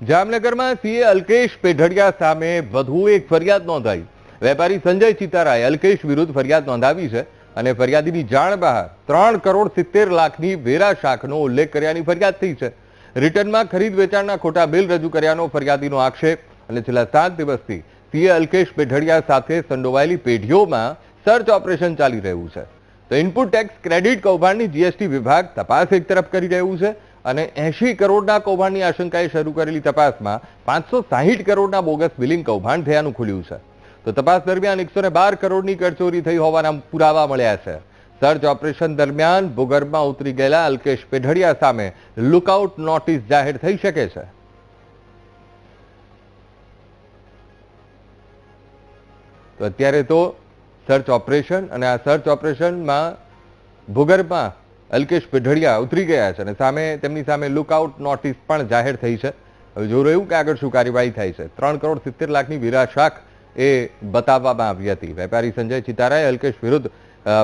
જામનગરમાં સીએ અલ્કેશ પેઢડિયા સામે વધુ એક ફરિયાદ નોંધાઈ. વેપારી સંજય ચિતારાએ અલ્કેશ વિરુદ્ધ ફરિયાદ નોંધાવી છે અને ફરિયાદીની જાણ બહાર ત્રણ કરોડ સિત્તેર લાખની વેરા શાખનો ઉલ્લેખ કર્યાની ફરિયાદ થઈ છે. રિટર્નમાં ખરીદ વેચાણના ખોટા બિલ રજૂ કર્યાનો ફરિયાદીનો આક્ષેપ અને છેલ્લા સાત દિવસથી સીએ અલ્કેશ પેઢડિયા સાથે સંડોવાયેલી પેઢીઓમાં સર્ચ ઓપરેશન ચાલી રહ્યું છે. તો ઇનપુટ ટેક્સ ક્રેડિટ કૌભાંડની જીએસટી વિભાગ તપાસ એક તરફ કરી રહ્યું છે અને એંશી કરોડના કૌભાંડની આશંકાએ શરૂ કરેલી તપાસમાં પાંચસો સાહીઠ કરોડના બોગસ બિલિંગ કૌભાંડ થયાનું ખુલ્યું છે. તો તપાસ દરમિયાન એકસો બાર કરોડની કરચોરી થઈ હોવાના પુરાવા મળ્યા છે. સર્ચ ઓપરેશન દરમિયાન ભૂગર્ભમાં ઉતરી ગયેલા અલ્કેશ પેઢડિયા સામે લુકઆઉટ નોટિસ જાહેર થઈ શકે છે. તો અત્યારે તો સર્ચ ઓપરેશન અને આ સર્ચ ઓપરેશનમાં ભૂગર્ભમાં અલ્કેશ પેઢડિયા ઉતરી ગયા છે અને સામે તેમની સામે લુકઆઉટ નોટિસ પણ જાહેર થઈ છે. હવે જોઈ રહ્યું કે આગળ શું કાર્યવાહી થાય છે. ત્રણ કરોડ સિત્તેર લાખની વીરા શાખ એ બતાવવામાં આવી હતી. વેપારી સંજય ચિતારાએ અલ્કેશ વિરુદ્ધ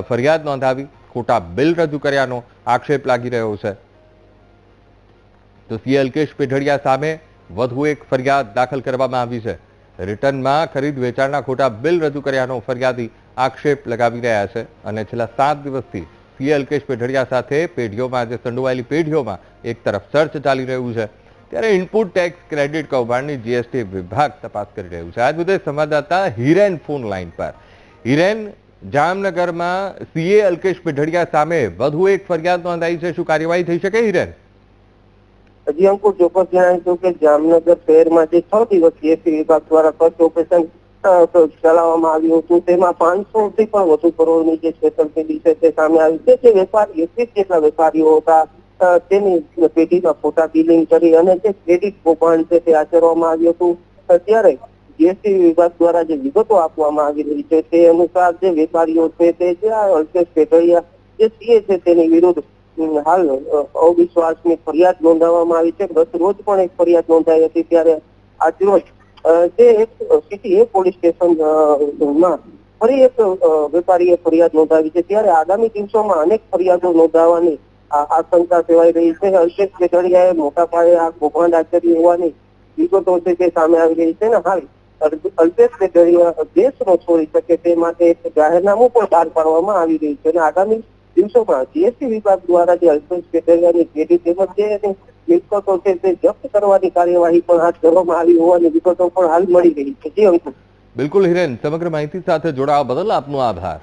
ફરિયાદ નોંધાવી. ખોટા બિલ રજૂ કર્યાનો આક્ષેપ લાગી રહ્યો છે. તો સી અલ્કેશ પેઢડિયા સામે વધુ એક ફરિયાદ દાખલ કરવામાં આવી છે. રિટર્નમાં ખરીદ વેચાણના ખોટા બિલ રજૂ કર્યાનો ફરિયાદી આક્ષેપ લગાવી રહ્યા છે. અને છેલ્લા સાત દિવસથી સી અલ્કેશ પેઢડિયા સાથે પેઢીઓમાં આજે સંડોવાયેલી પેઢીઓમાં એક તરફ સર્ચ ચાલી રહ્યું છે. ત્યારે ઇનપુટ ટેક્સ ક્રેડિટ કૌભાંડની જીએસટી વિભાગ તપાસ કરી રહ્યું છે. આજ મુદ્દે સંવાદદાતા હિરેન ફોન લાઈન પર. હિરેન, જામનગરમાં સીએ અલ્કેશ પેઢડિયા સામે વધુ એક ફરિયાદ નોંધાઈ છે. શું કાર્યવાહી થઈ શકે હિરેન? હજી અંકુર ચોક્કસ જણાવીશું કે જામનગર શહેરમાં જે છ દિવસ જીએસટી વિભાગ દ્વારા સર્ચ ઓપરેશન ચલાવવામાં આવ્યું હતું. તેમાં પાંચસો થી પણ વધુ કરોડની જે છેતરપિંડી છે તે સામે આવી છે. જે વેપારી એકવીસ જેટલા વેપારીઓ હતા તેની પેઢીમાં ખોટા બિલિંગ કરી અને જે ક્રેડિટ કૌભાંડ છે તે આચરવામાં આવ્યું હતું. ત્યારે જીએસટી વિભાગ દ્વારા જે વિગતો આપવામાં આવી રહી છે તે અનુસાર જે વેપારીઓ છે તે જે આ અલ્કેશ પેટરિયા જે સીએ છે તેની વિરુદ્ધ હાલ અવિશ્વાસની ફરિયાદ નોંધાવવામાં આવી છે. ગત રોજ પણ એક ફરિયાદ નોંધાઈ હતી ત્યારે આજરોજ જે એક સિટી, એ પોલીસ સ્ટેશનમાં ફરી એક વેપારીએ ફરિયાદ નોંધાવી છે. ત્યારે આગામી દિવસોમાં અનેક ફરિયાદો નોંધાવવાની આશંકા સેવાઈ રહી છે. અલ્પેશ કેટડિયાએ મોટા પાયે આ કૌભાંડ આચર્યું હોવાની વિગતો છે તે સામે આવી રહી છે. ને હાલ અલ્પેશ કેટડિયા દેશ ન છોડી શકે તે માટે એક જાહેરનામું પણ બહાર પાડવામાં આવી રહ્યું છે. અને આગામી દિવસોમાં જીએસટી વિભાગ દ્વારા જે અલ્પેશ કેટડિયાની પેઢી તેમજ જે મિલકતો છે તે જપ્ત કરવાની કાર્યવાહી પણ હાથ ધરવામાં આવી હોવાની વિગતો પણ હાલ મળી રહી છે. બિલકુલ હિરેન, સમગ્ર માહિતી સાથે જોડાવા બદલ આપનો આભાર.